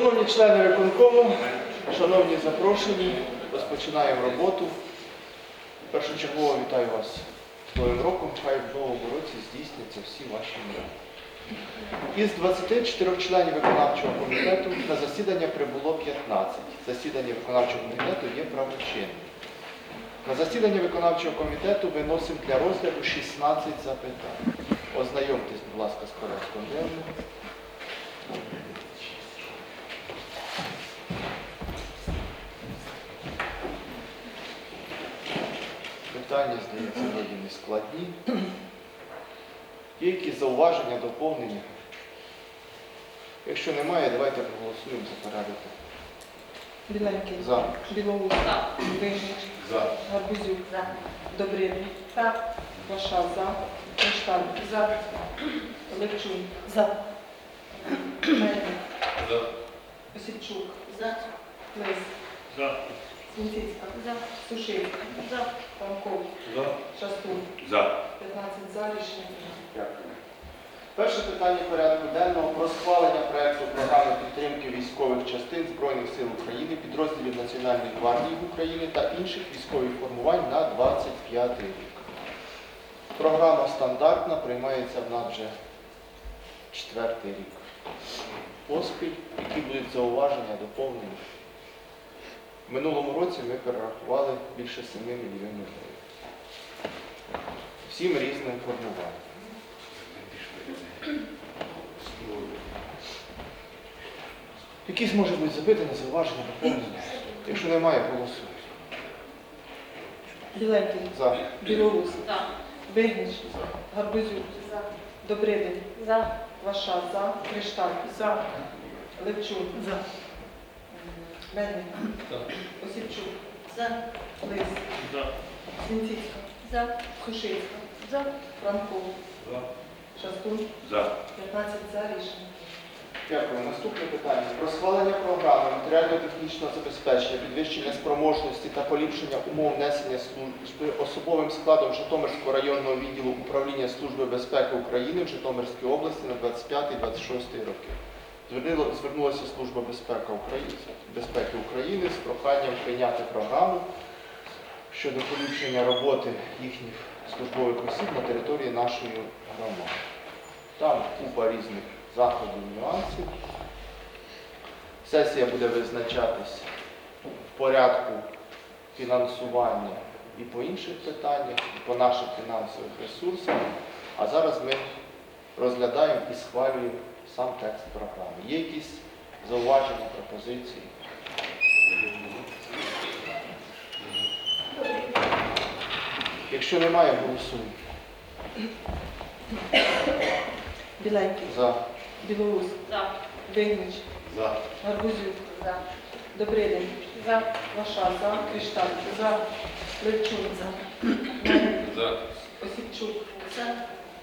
Шановні члени виконкому, шановні запрошені, розпочинаємо роботу. Першочергово вітаю вас з Новим роком. Хай в новому році здійсняться всі ваші мрії. Із 24 членів виконавчого комітету на засідання прибуло 15. Засідання виконавчого комітету є правочинним. На засідання виконавчого комітету виносимо для розгляду 16 запитань. Ознайомтесь, будь ласка, з порядком денним. Питання, здається, вроді не складні. Є якісь зауваження, доповнення? Якщо немає, давайте проголосуємо за порядок. Біленький. За. Білоус. Вигнич. За. Гарбузюк. Добридин. Ваша. За. Кришталь. За. Левчун. За. Мельник. За. Осіпчук. За. Лис. За. Свінціцька. За. Сушицька. За. Панков. За. Шастун. За. 15 за. Рішення прийнято. Дякую. Перше питання порядку денного про схвалення проекту програми підтримки військових частин Збройних сил України, підрозділів Національної гвардії України та інших військових формувань на 25 рік. Програма стандартна, приймається в нас вже четвертий рік. Поспіль, які будуть зауваження, доповнення. В минулому році ми перерахували більше 7 мільйонів гривень. Всім різним формуванням. Якісь може бути запитання, зауваження, доповнення. Якщо немає, голосуємо. Біленький. За. Білоус. За. Вигнич. Гарбузюк. За. Добридин. За. Ваша. За. Кришталь. За. Левчун. За. Мельник. Осіпчук. За. Лис. За. Свінціцька. За. Сушицька. За. Франков. За. Шастун. За. 15 за рішення. Дякую. Наступне питання. Про схвалення програми матеріально-технічного забезпечення, підвищення спроможності та поліпшення умов несення служби особовим складом Житомирського районного відділу управління Служби безпеки України в Житомирській області на 25-26 роки. Звернулася Служба безпеки України, безпеки України з проханням прийняти програму щодо поліпшення роботи їхніх службових осіб на території нашої громади. Там купа різних заходів, нюансів. Сесія буде визначатись в порядку фінансування і по інших питаннях, і по наших фінансових ресурсах. А зараз ми розглядаємо і схвалюємо сам текст програми. Є якісь зауваження, пропозиції? Якщо немає, голосуємо. Біленький. За. Білоус. За. Вигнич. За. Гарбузюк. За. Добридин. За. Ваша. За. Кришталь. За. Левчун. За. За. Осіпчук. За.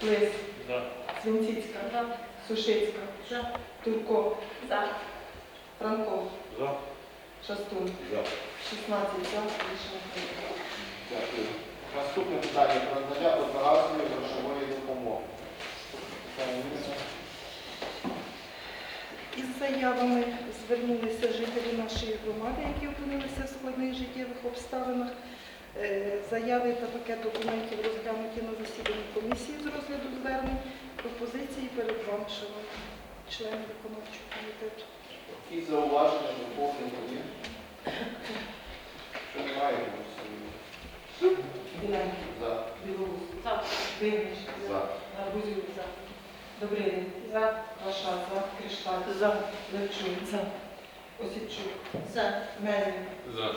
Лис. За. Свінціцька. За. Сушицька. За. Турко. За. Франков. За. Шастун. За. 16 за. Рішення прийнято. Дякую. Наступне питання про надання одноразової грошової допомоги. Питання. Із заявами звернулися жителі нашої громади, які опинилися в складних життєвих обставинах. Е, Заяви та пакет документів розглянуті на засіданні комісії з розгляду звернень. Пропозиції перед вами, шановні члени виконавчого комітету. Які зауваження, доповнення є? Що немає. Біленький. За. Білоус. За. Вигнич. За. Гарбузюк. За. Добридин. За. Ваша. За. Кришталь. За. Левчун. За. Осіпчук. За. Мельник. За.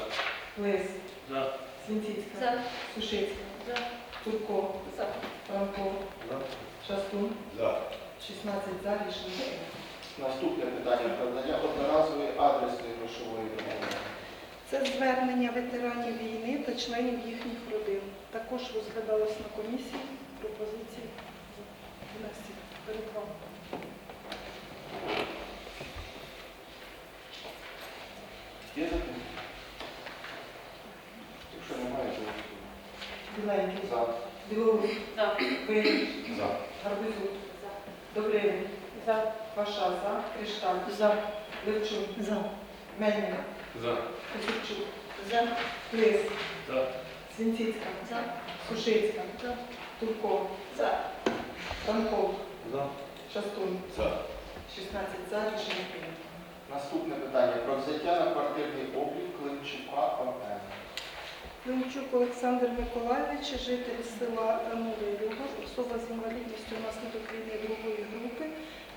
Лис. За. Свінціцька. За. Сушицька. За. Турко. За. Франков. Шастун. За. 16 за. Рішення прийнято. Наступне питання про надання одноразової адресної грошової допомоги. Це звернення ветеранів війни та членів їхніх родин. Також розглядалось на комісії пропозиції внести перед вами. Є запитання? Якщо немає, голосуємо. Біленький. За. Білоус. За. Вигнич. За. Гарбузюк. За. Добридин. За. Ваша. За. Кришталь. За. Левчун. За. Мельник. За. Осипчук. За. Плис. За. Свінціцька. За. Сушицька. За. Турков. За. Франков. За. Шастун. За. 16 за. Рішення прийнято. Наступне питання про взяття на квартирний облік Климчука ОМ. Климчук Олександр Миколайович, житель села Новий Люгор, особа з інвалідністю внаслідок війни другої групи,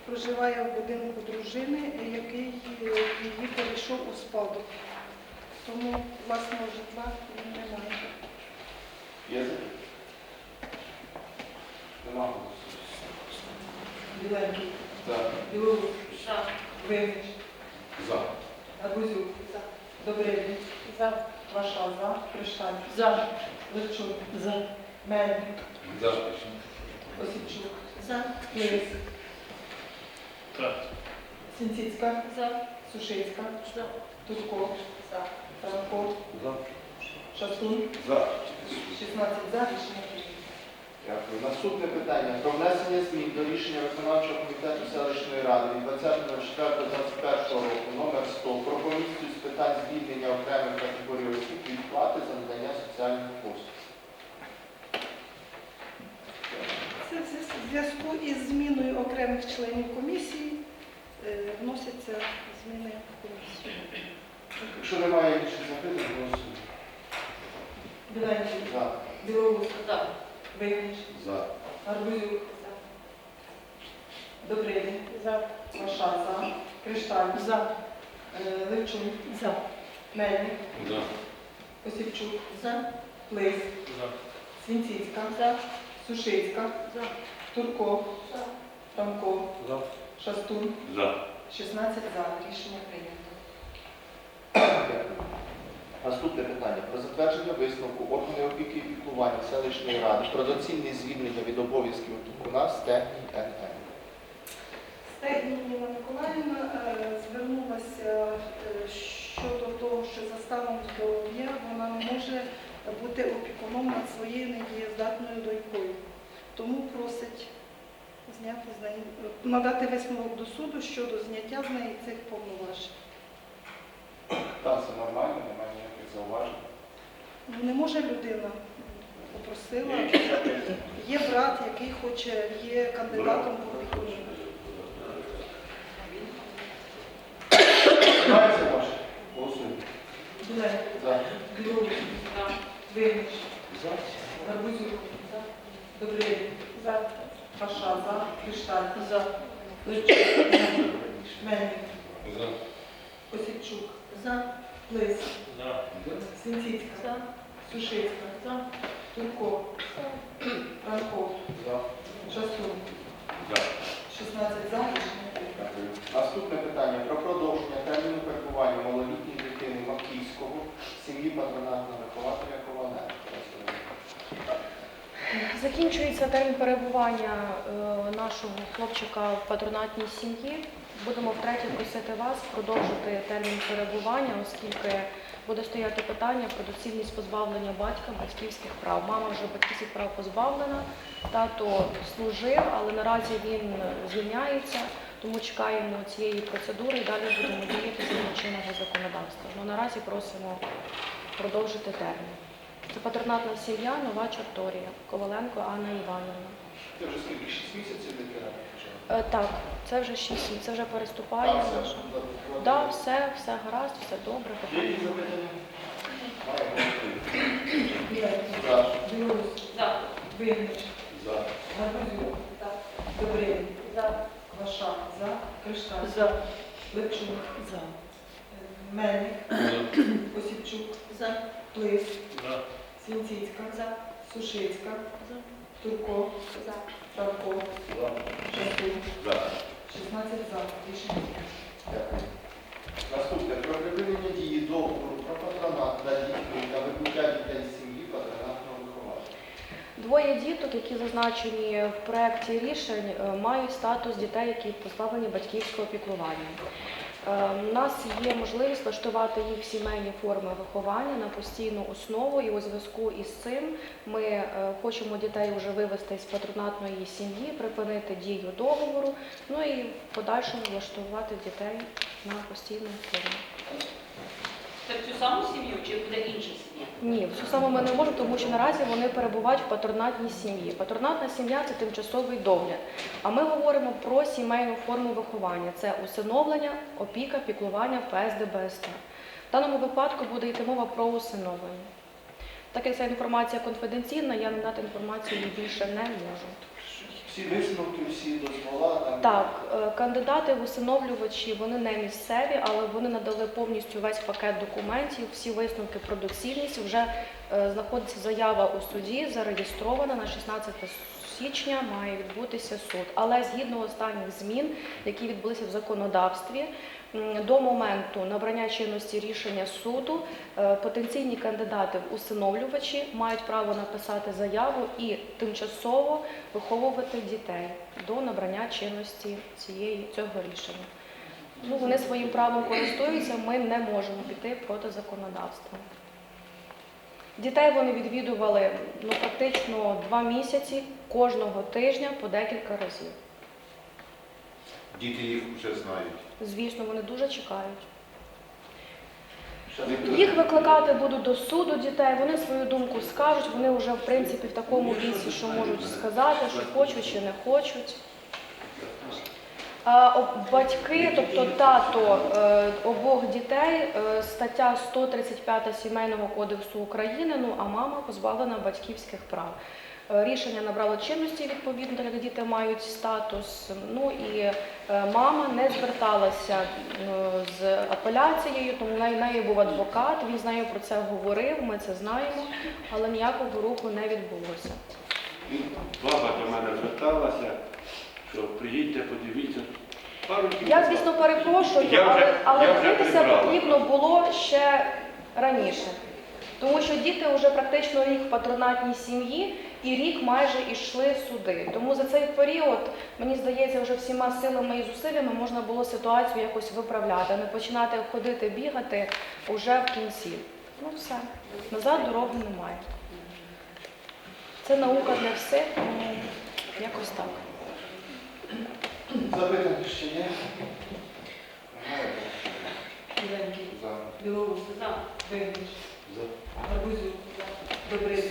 проживає в будинку дружини, який е, її перейшов у спадок. Тому власного житла він не має. Є запитання? Нема голосу. Біленький. За. Білорус. За. Виннич. За. Добревін. За. Ваша за. Кришталь. За. Левчун. За. Мельник. За. Осипчук. За. Плис. За. Свінціцька. За. Сушицька. За. Турков. Франков. За. Шастун. За. 16 за. Рішення. Дякую. Наступне питання про внесення змін до рішення виконавчого комітету селищної ради від 20.04.21 року номер 100 про комісію з питань звільнення окремих категорій осіб від плати за надання соціальних послуг. Це в зв'язку із зміною окремих членів комісії е, вносяться зміни в комісію. Якщо немає інших запитань, голосуємо. Біленький. За. Білорус. За. Виннич. За. Арбузюк. Добревін. За. Ваша за. Кришталь. За. Е, Левчун. За. Мельник. За. Осипчук. За. Плис. За. Свінціцька. За. Сушицька. За. Турков. За. Франков. За. Шастун. За. 16 за. Рішення прийнято. Наступне питання про затвердження висновку органів опіки і піклування селищної ради про доцільне звільнення від обов'язків опікуна Стегній НН. Стегні Ніна Миколаївна е, звернулася е, щодо того, що за станом здоров'я вона не може бути опікуном над своєю недієздатною донькою. Тому просить зняти з неї, надати висновок до суду щодо зняття з неї цих повноважень. Так, це нормально, немає ніяких зауважень. Ну, Не може людина попросила. Є брат, який хоче, є кандидатом в опікуні. Немає зауважень? Голосуємо. Біленький. За. Виннич. За. Добревін. За. Ваша за. Кришталь. За. Левчун. Мельник. За. Осипчук. За. Плис. За. Свінціцька. За. Сушицька. За. Турков. Франков. За. Шастун. За. 16 за. Рішення прийнято. Наступне питання про продовження терміну перебування малолітньої дитини Маківського в сім'ї патронатного вихователя Коваленка. Закінчується термін перебування е, нашого хлопчика в патронатній сім'ї. Будемо втретє просити вас продовжити термін перебування, оскільки буде стояти питання про доцільність позбавлення батька батьківських прав. Мама вже батьківських прав позбавлена, тато служив, але наразі він звільняється, тому чекаємо цієї процедури і далі будемо діяти згідно чинного законодавства. Ну, наразі просимо продовжити термін. Це патронатна сім'я, нова Чорторія, Коваленко Анна Іванівна. Це вже скільки? 6 місяців дитина? Е, так, це вже шість, місяців, це вже переступає. Так, все. наша. Да, все, все гаразд, все добре. Є запитання? За. Білорус. За. Виннич. За. Добревін. За. Ваша за. Кришталь. За. Левчун. За. Мельник. За. Осипчук. За. Плис. За. Свінціцька. За. Сушицька. За. Турков. За. Франков. За. Шастун. За. 16 за. Рішення. Дякую. Наступне про припинення дії договору про патронат над дітьми та вибуття дітей з сім'ї патронатного вихователя. Двоє діток, які зазначені в проєкті рішень, е, мають статус дітей, які позбавлені батьківського піклування. Е, У нас є можливість влаштувати їх в сімейні форми виховання на постійну основу, і у зв'язку із цим ми е, хочемо дітей вже вивести з патронатної сім'ї, припинити дію договору, ну і в подальшому влаштувати дітей на постійну форму. Це в цю саму сім'ю чи буде інша сім'я? Ні, всю саму ми не можемо, тому що наразі вони перебувають в патронатній сім'ї. Патронатна сім'я це тимчасовий догляд. А ми говоримо про сімейну форму виховання. Це усиновлення, опіка, піклування, ПСД, БСТ. В даному випадку буде йти мова про усиновлення. Так як ця інформація конфіденційна, я надати інформацію більше не можу. Всі висновки, всі дозвола. Так, е, кандидати в усиновлювачі вони не місцеві, але вони надали повністю весь пакет документів, всі висновки про доцільність. Вже е, знаходиться заява у суді, зареєстрована на 16 січня. Має відбутися суд. Але згідно останніх змін, які відбулися в законодавстві, до моменту набрання чинності рішення суду е, потенційні кандидати в усиновлювачі мають право написати заяву і тимчасово виховувати дітей до набрання чинності цієї цього рішення. Ну, вони своїм правом користуються, ми не можемо піти проти законодавства. Дітей вони відвідували ну, практично два місяці кожного тижня по декілька разів. Діти їх вже знають. Звісно, вони дуже чекають. Їх викликати будуть до суду дітей, вони свою думку скажуть, вони вже в принципі в такому віці, що можуть сказати, що хочуть чи не хочуть. А, Батьки, тобто тато е, обох дітей, е, стаття 135 Сімейного кодексу України, ну а мама позбавлена батьківських прав. Е, Рішення набрало чинності відповідно, як діти мають статус. Ну і мама не зверталася з апеляцією, тому в неї- був адвокат, він з нею про це говорив, ми це знаємо, але ніякого руху не відбулося. Баба до мене зверталася, що приїдьте, подивіться. Пару Я, звісно, перепрошую, Я вже- але, але я вже дивитися прибрала. потрібно було ще раніше. Тому що діти вже практично рік в патронатній сім'ї і рік майже йшли суди. Тому за цей період, мені здається, вже всіма силами і зусиллями можна було ситуацію якось виправляти, а не починати ходити, бігати уже в кінці. Ну все, назад дороги немає. Це наука для всіх, тому якось так. Запитання ще є? Біленький, За. Білоус, за. Вигнич, Гарбузюк, Добрий,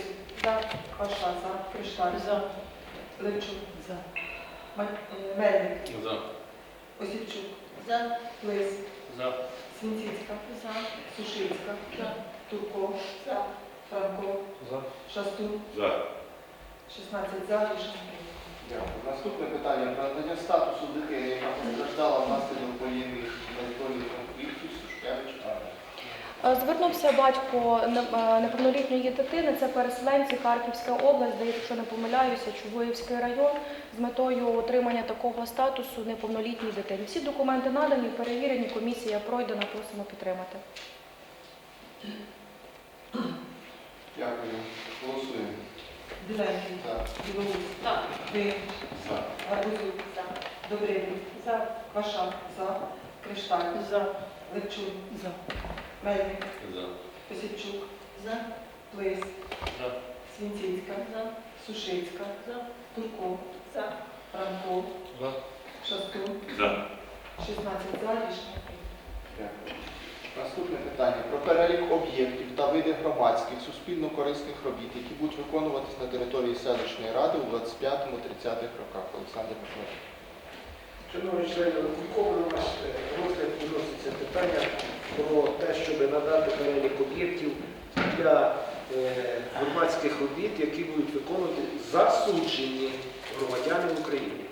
за. Паша, за. Кришталь, за. Левчук, за. Е, Мельник, За. Осіпчук, за. Лис, За. Свінціцька, за. Сушицька, за. Турко, за. Франко, За. Шастун, За. 16 за, рішення. Дякую. Наступне питання про надання статусу дитини, яка постраждала внаслідок воєнних збройних конфліктів Сушкевич Анна. Е, Звернувся батько е, неповнолітньої дитини, це переселенці Харківська область, де, якщо не помиляюся, Чугуївський район, з метою отримання такого статусу неповнолітній дитині. Всі документи надані, перевірені, комісія пройдена, просимо підтримати. Дякую. Голосуємо. Біленький. Білоус, за. Гарбузюк, за. Добрий, за. Кришталь, за. Левчук, за. Мельник, За. Осіпчук, за. Плис, За. Свінцівська, за. Сушицька, за. Турко, за. Франко, За. Шастун, За. 16 за, рішення. Дякую. Наступне питання про перелік об'єктів та види громадських суспільно-корисних робіт, які будуть виконуватись на території селищної ради у 25-30 роках. Олександр Петрович. Шановні члени виконкому, у нас е, розгляд виноситься питання про те, щоб надати перелік об'єктів для е, громадських робіт, які будуть виконувати засуджені громадяни України.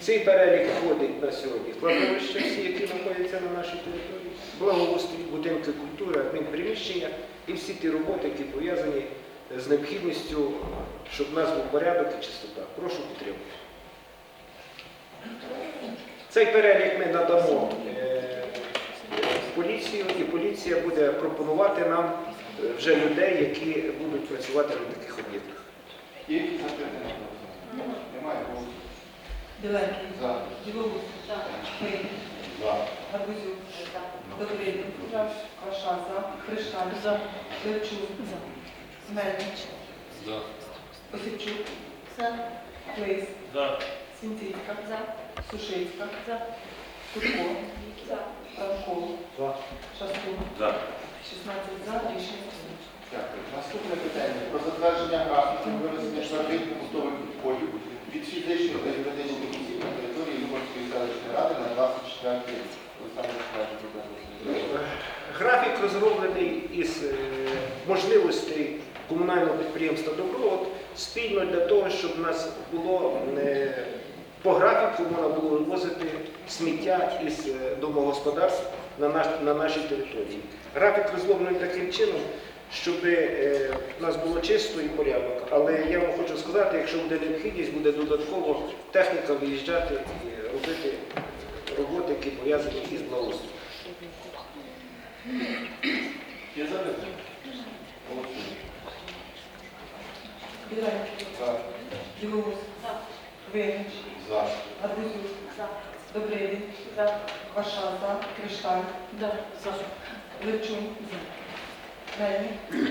В Цей перелік входить на сьогодні кладовища, всі, які знаходяться на нашій території, благоустрій, будинки культури, адмінприміщення і всі ті роботи, які пов'язані з необхідністю, щоб у нас був порядок і чистота. Прошу підтримати. Цей перелік ми надамо е, поліцію, і поліція буде пропонувати нам е, вже людей, які будуть працювати на таких об'єктах. Є якісь запитання? Немає. Голосуємо. Біленький, За. За. Вигнич, За. Гарбузюк, за. Добрий, за. За. Кришталь, за. Левчук, за. За. За. Плис, За. За. Сушицька, за. Турко, Франко, За. Шастун, За. 16 за, рішення. Дякую. Наступне питання про затвердження графіків вивезення твердих побутових відходів від фізичних та юридичних осіб на території Любарської селищної ради на 24 рік. Графік розроблений із е, можливостей комунального підприємства Добровод спільно для того, щоб у нас було е, по графіку можна було вивозити сміття із е, домогосподарств на нашій території. Графік розроблений таким чином, щоб е, у нас було чисто і порядок. Але я вам хочу сказати, якщо буде необхідність, буде додатково техніка виїжджати і робити роботи, які пов'язані із благоустрою. За. Білоус, За. Гарбузюк, Добревін, Кваша, за, Кришталь, Левчун, Мельник,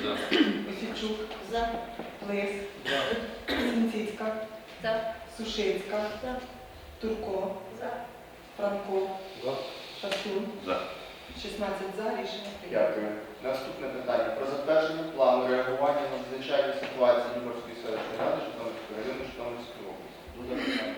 Осічук, Лис, Сінцицька, Сушицька, Турко, Франко, Шастун, За. 16 за, рішення прийнято. Дякую. Наступне питання. Про затвердження плану реагування на надзвичайні ситуації Любарської селищної ради Житомирського району Житомирської області. Буде питання.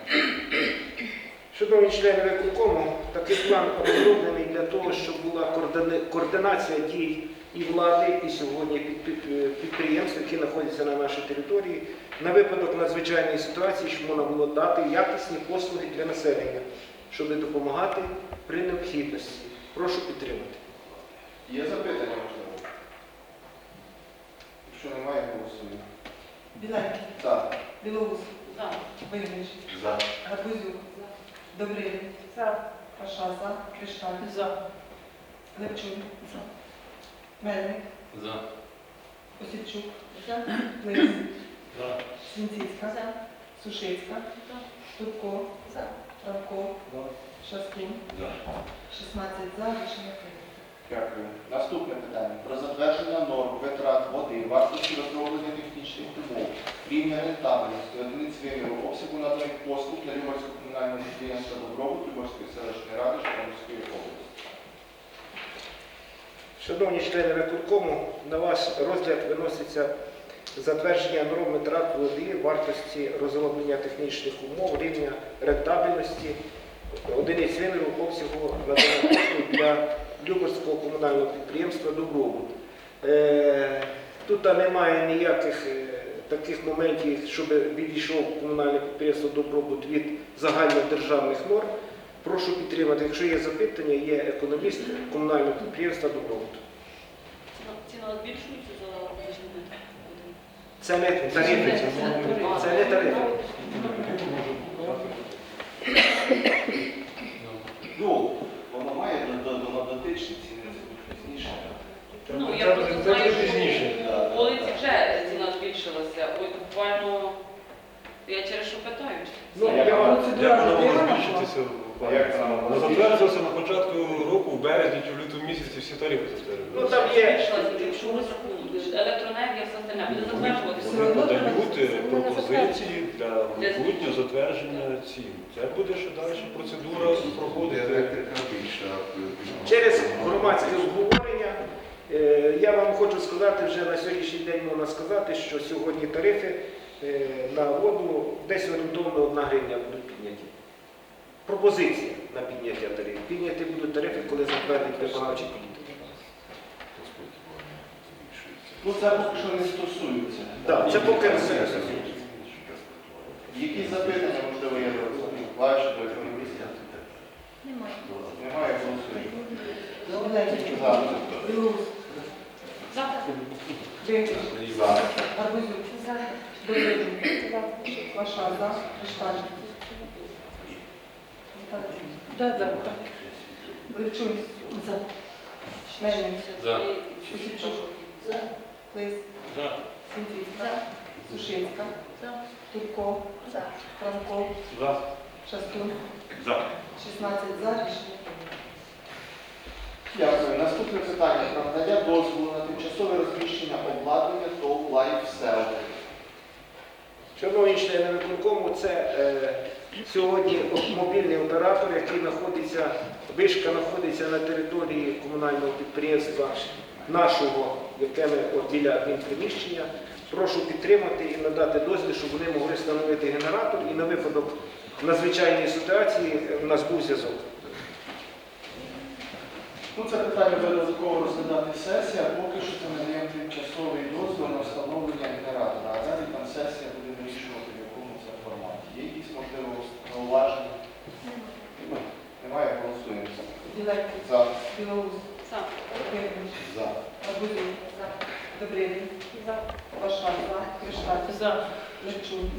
Шановні члени виконкому, такий план розроблений для того, щоб була координа- координація дій і влади, і сьогодні під- підприємств, які знаходяться на нашій території, на випадок надзвичайної ситуації, щоб можна було дати якісні послуги для населення, щоб допомагати при необхідності. Прошу підтримати. Є запитання, можливо? Якщо немає, голосуємо. Біленький, За. Білоус, Винич, За. Гарбузюк, Добревін, Кваша, за, Кришталь, Левчун, Мельник, За. Осічук, Лис, За. Сінцицька, Сушицька, Турко, Франко, Шастун, За. 16 за, рішення прийнято. Дякую. Наступне питання. Про затвердження норм витрат води, вартості розроблення технічних умов, рівня рентабельності, одиниць виміру, обсягу наданих послуг для Любарського комунального підприємства Добробут Любарської селищної ради Житомирської області. Шановні члени виконкому, на ваш розгляд виноситься затвердження норм витрат води, вартості розроблення технічних умов, рівня рентабельності, одиниць виміру обсягу для Люберського комунального підприємства Добробут. Е, Тут немає ніяких е, таких моментів, щоб відійшов комунальне підприємство Добробут від загальнодержавних норм. Прошу підтримати. Якщо є запитання, є економіст комунального підприємства Добробут. Ціна збільшується за? Це не тарифи. Це не тарифи. Ну, воно має до, до, до дотичні ціни пізніше. Ну, я просто знаю, що у вулиці вже ціна збільшилася. Ой, буквально, я через що питаю. Ну, я вам збільшитися? Ну, затвердилося на початку року, в березні чи в лютому місяці всі тарифи Ну, там є якщо ми рахунок, електроенергія, все остальне буде затверджуватися. Все одно треба- Подають це пропозиції для майбутнього затвердження цін. Це буде ще далі процедура проходити. через громадське обговорення. е, Я вам хочу сказати, вже на сьогоднішній день можна сказати, що сьогодні тарифи е, на воду десь орієнтовно 1 гривня будуть підняті. Пропозиція на підняття тарифів. Підняти будуть тарифи, коли затвердить виконавчий комітет. Ну це поки що не стосується. Так, це поки не все. Які запитання, можливо, є до Миколаївича, до економіста? Немає. Немає, голосуємо. Біленький, За. Білоус, За. Винич, За. Гарбузюк, Кваша, за, Кришталь. Да, да, так. Левчун, за. Мельник, За. Осічук, Лис, За. Сінцицька, Сушицька, Турко, Франко, За. Шастун, За. 16 за, рішення. Дякую. Наступне питання про надання дозволу на тимчасове розміщення обладнання ТОВ «Лайфсел». Шановні члени виконкому, це е, сьогодні мобільний оператор, який знаходиться Вишка знаходиться на території комунального підприємства нашого, яке ми біля адмінприміщення. Прошу підтримати і надати дозвіл, щоб вони могли встановити генератор і на випадок надзвичайної ситуації у нас був зв'язок. Ну, це питання додатково розглядати сесія, поки що це ми даємо тимчасовий дозвіл на встановлення генератора, а далі там сесія буде вирішувати, в якому це форматі. Є якісь, можливо, зауваження? Немає, голосуємо. Біленький, За. Білоус, За. Вигнич, За. Арбузин, Добрилін, Ваша, за, Кришталь, За. Левчун,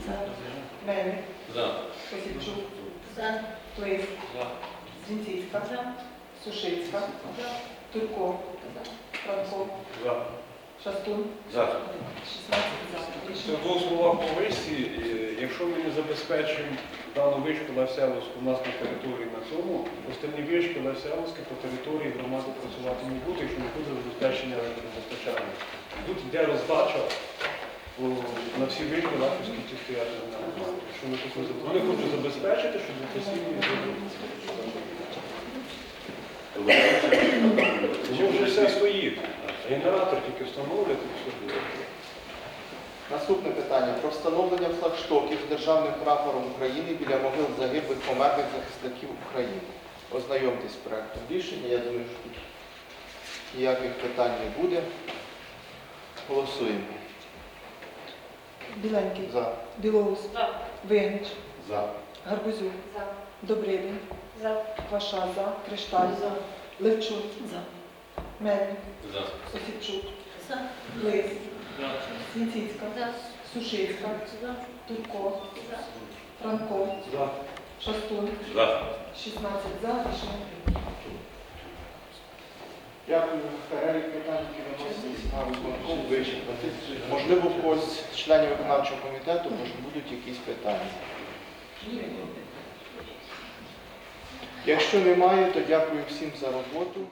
Мельник, За. Осіпчук, Плис, Зінцівська, За. Сушицька, За. Турко, За. Франко, За. Шастун, За. 16 за. Це в двох словах по вишці. Якщо ми не забезпечимо дану вишку Левсявську у нас на території на цьому, остальні вишки Левсявські по території громади працювати не будуть, якщо не буде забезпечення електропостачання. Тут йде роздача на всі вишки Левсявські ті стоять на що Вони хочуть забезпечити, щоб постійно Тому вже все стоїть. Генератор тільки встановлять і все буде. Наступне питання про встановлення флагштоків з державним прапором України біля могил загиблих померлих захисників України. Ознайомтесь з проектом рішення. Я думаю, що тут ніяких питань не буде. Голосуємо. Біленький, За. Білоус, За. Вигнич, За. Гарбузюк, За. Добрилін, За. Ваша, за, Кришталь, Левчун, Мельник, За. Осіпчук, Плис, За. Зінцівська, Сушицька, Турко, Франко. Шастун, За. 16 за, рішення прийнято. Дякую. Перелік питань, які виносились на виконком, вичерпати. Можливо, в когось з членів виконавчого комітету може, будуть якісь питання. Якщо немає, то дякую всім за роботу.